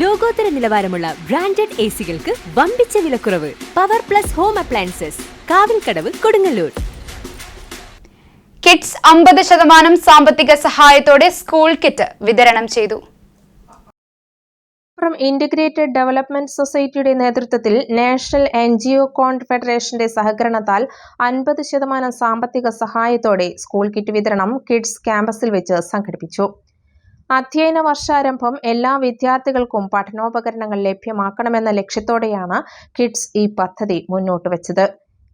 ലോകോത്തര നിലവാരമുള്ള branded A സികൾക്ക് വമ്പിച്ച വിലക്കുറവ്. Power plus home appliances Kavilkadavu Kodungallur. Kids അമ്പത് ശതമാനം സാമ്പത്തിക സഹായത്തോടെ സ്കൂൾ കിറ്റ് വിതരണം ചെയ്തു. മലപ്പുറം ഇന്റഗ്രേറ്റഡ് ഡെവലപ്മെന്റ് സൊസൈറ്റിയുടെ നേതൃത്വത്തിൽ നാഷണൽ എൻ ജി ഒ കോൺഫെഡറേഷന്റെ സഹകരണത്താൽ അൻപത് ശതമാനം സാമ്പത്തിക സഹായത്തോടെ സ്കൂൾ കിറ്റ് വിതരണം കിഡ്സ് ക്യാമ്പസിൽ വെച്ച് സംഘടിപ്പിച്ചു. അധ്യയന വർഷാരംഭം എല്ലാ വിദ്യാർത്ഥികൾക്കും പഠനോപകരണങ്ങൾ ലഭ്യമാക്കണമെന്ന ലക്ഷ്യത്തോടെയാണ് കിഡ്സ് ഈ പദ്ധതി മുന്നോട്ട് വെച്ചത്.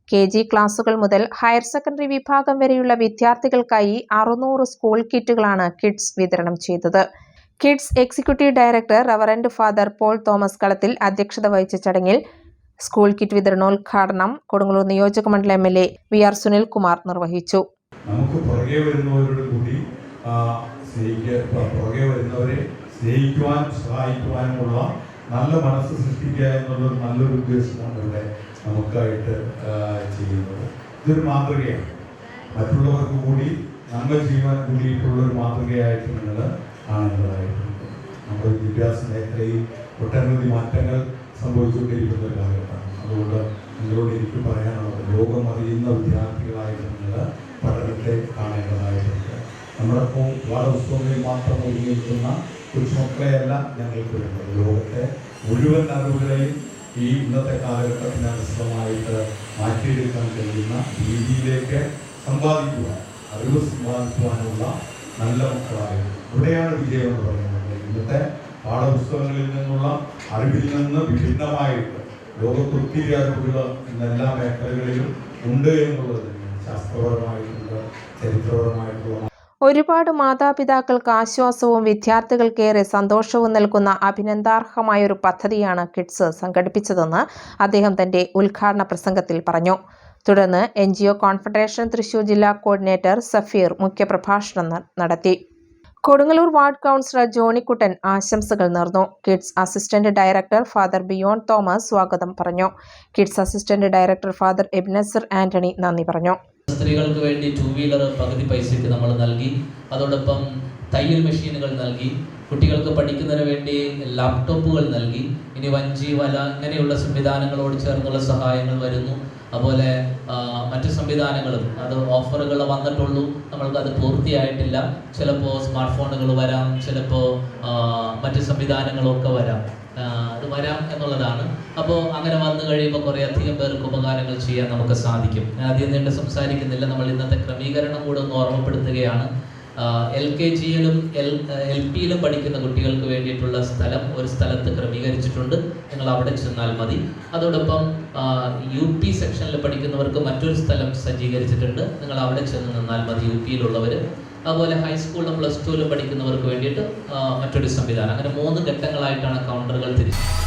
കെ ജി ക്ലാസുകൾ മുതൽ ഹയർ സെക്കൻഡറി വിഭാഗം വരെയുള്ള വിദ്യാർത്ഥികൾക്കായി അറുന്നൂറ് സ്കൂൾ കിറ്റുകളാണ് കിഡ്സ് വിതരണം ചെയ്തത്. Kids executive director reverend father Paul Thomas Kalathil അധ്യക്ഷത വഹിച്ച ചടങ്ങിൽ സ്കൂൾ കിറ്റ് വിതരണോദ്ഘാടനം കൊടുങ്ങല്ലൂർ നിയോജക മണ്ഡലം M L A V R Sunilkumar നിർവഹിച്ചു. നമുക്ക് കൂടി ആ, സ്നേഹിക്ക പു- പുറകെ വരുന്നവരെ സ്നേഹിക്കുവാൻ സഹായിക്കുവാനുമുള്ള നല്ല മനസ്സ് സൃഷ്ടിക്കുക എന്നുള്ളൊരു നല്ലൊരു ഉദ്ദേശമാണ് ഇവിടെ നമുക്കായിട്ട് ചെയ്യുന്നത്. ഇതൊരു മാതൃകയാണ്. മറ്റുള്ളവർക്ക് കൂടി നന്മ ചെയ്യുവാൻ കൂടിയിട്ടുള്ളൊരു മാതൃകയായിട്ട് നിങ്ങൾ കാണേണ്ടതായിട്ടുണ്ട്. നമ്മുടെ വിദ്യാഭ്യാസ മേഖലയിൽ ഒട്ടനവധി മാറ്റങ്ങൾ സംഭവിച്ചുകൊണ്ടിരിക്കുന്ന ഒരു കാലഘട്ടമാണ് അതുകൊണ്ട് നിങ്ങളോട് എനിക്ക് പറയാനുള്ളത് ലോകം അറിയുന്ന വിദ്യാർത്ഥികളായിട്ട് നിങ്ങൾ പഠനത്തെ കാണേണ്ടതായിട്ടുണ്ട് നമ്മുടെ ഇപ്പോൾ പാഠപുസ്തകങ്ങളിൽ മാത്രം ഒതുങ്ങി നിൽക്കുന്ന കൊച്ചുമക്കളെയല്ല ഞങ്ങൾക്ക് വേണ്ടത് ലോകത്തെ മുഴുവൻ അറിവുകളെയും ഈ ഇന്നത്തെ കാലഘട്ടത്തിന് അനുസൃതമായിട്ട് മാറ്റിയെടുക്കാൻ കഴിയുന്ന രീതിയിലേക്ക് സമ്പാദിക്കുവാൻ അറിവ് സമ്പാദിക്കുവാനുള്ള നല്ല മക്കളായ ഇവിടെയാണ് വിജയം എന്ന് പറയുന്നത്. ഇന്നത്തെ പാഠപുസ്തകങ്ങളിൽ നിന്നുള്ള അറിവിൽ നിന്ന് വിഭിന്നമായിട്ട് ലോകത്ത് ഒത്തിരി അറിവുകൾ ഇന്ന് എല്ലാ മേഖലകളിലും ഉണ്ട് എന്നുള്ളത് ശാസ്ത്രപരമായിട്ടുണ്ട് ചരിത്രപരമായിട്ടുള്ള ഒരുപാട് മാതാപിതാക്കൾക്ക് ആശ്വാസവും വിദ്യാർത്ഥികൾക്കേറെ സന്തോഷവും നൽകുന്ന അഭിനന്ദാർഹമായ ഒരു പദ്ധതിയാണ് കിഡ്സ് സംഘടിപ്പിച്ചതെന്ന് അദ്ദേഹം തന്റെ ഉദ്ഘാടന പ്രസംഗത്തിൽ പറഞ്ഞു. തുടർന്ന് N G O confederation Thrissur ജില്ലാ കോർഡിനേറ്റർ സഫീർ മുഖ്യപ്രഭാഷണം നടത്തി. കൊടുങ്ങല്ലൂർ വാർഡ് കൗൺസിലർ ജോണിക്കുട്ടൻ ആശംസകൾ നേർന്നു. Kids assistant director father Biyon Thomas സ്വാഗതം പറഞ്ഞു. Kids assistant director father Ebenezer Antony നന്ദി പറഞ്ഞു. സ്ത്രീകൾക്ക് വേണ്ടി ടു വീലർ പകുതി പൈസയ്ക്ക് നമ്മൾ നൽകി. അതോടൊപ്പം തയ്യൽ മെഷീനുകൾ നൽകി കുട്ടികൾക്ക് പഠിക്കുന്നതിന് വേണ്ടി ലാപ്ടോപ്പുകൾ നൽകി ഇനി വഞ്ചി വല ഇങ്ങനെയുള്ള സംവിധാനങ്ങളോട് ചേർന്നുള്ള സഹായങ്ങൾ വരുന്നു. അതുപോലെ മറ്റ് സംവിധാനങ്ങളും അത് ഓഫറുകൾ വന്നിട്ടുള്ളൂ. നമ്മൾക്ക് അത് പൂർത്തിയായിട്ടില്ല. ചിലപ്പോൾ സ്മാർട്ട് ഫോണുകൾ വരാം ചിലപ്പോൾ മറ്റ് സംവിധാനങ്ങളൊക്കെ വരാം. അത് വരാം എന്നുള്ളതാണ്. അപ്പോൾ അങ്ങനെ വന്നു കഴിയുമ്പോൾ കുറേ അധികം പേർക്ക് ഉപകാരങ്ങൾ ചെയ്യാൻ നമുക്ക് സാധിക്കും. അധികം നീണ്ട് സംസാരിക്കുന്നില്ല. നമ്മൾ ഇന്നത്തെ ക്രമീകരണം കൂടെ ഒന്ന് ഓർമ്മപ്പെടുത്തുകയാണ്. എൽ കെ ജിയിലും എൽ എൽ പിയിലും പഠിക്കുന്ന കുട്ടികൾക്ക് വേണ്ടിയിട്ടുള്ള സ്ഥലം ഒരു സ്ഥലത്ത് ക്രമീകരിച്ചിട്ടുണ്ട്. നിങ്ങൾ അവിടെ ചെന്നാൽ മതി. അതോടൊപ്പം യു പി സെക്ഷനിൽ പഠിക്കുന്നവർക്ക് മറ്റൊരു സ്ഥലം സജ്ജീകരിച്ചിട്ടുണ്ട്. നിങ്ങൾ അവിടെ ചെന്ന് നിന്നാൽ മതി യു പിയിലുള്ളവർ അതുപോലെ ഹൈസ്കൂളിലും പ്ലസ് ടുവിലും പഠിക്കുന്നവർക്ക് വേണ്ടിയിട്ട് മറ്റൊരു സംവിധാനം. അങ്ങനെ മൂന്ന് ഘട്ടങ്ങളായിട്ടാണ് കൗണ്ടറുകൾ തിരിച്ചത്.